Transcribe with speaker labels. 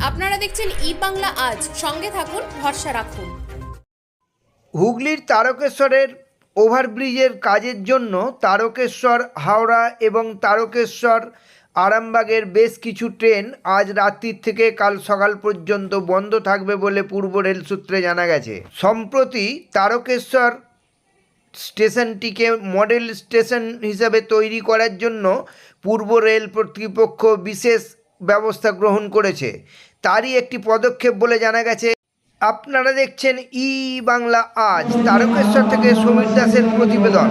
Speaker 1: আপনারা দেখছেন ই বাংলা আজ। সঙ্গে থাকুন, ভরসা রাখুন।
Speaker 2: হুগলির তারকেশ্বরের ওভারব্রিজের কাজের জন্য তারকেশ্বর, হাওড়া এবং তারকেশ্বর, আরামবাগের বেশ কিছু ট্রেন আজ রাত্রির থেকে কাল সকাল পর্যন্ত বন্ধ থাকবে বলে পূর্ব রেল সূত্রে জানা গেছে। সম্প্রতি তারকেশ্বর স্টেশনটিকে মডেল স্টেশন হিসাবে তৈরি করার জন্য পূর্ব রেল কর্তৃপক্ষ বিশেষ ব্যবস্থা গ্রহণ করেছে। তারই একটি পদক্ষেপ বলে জানা গেছে, আপনারা দেখছেন ই বাংলা আজ, তারকেশ্বর থেকে সমীর দাসের প্রতিবেদন।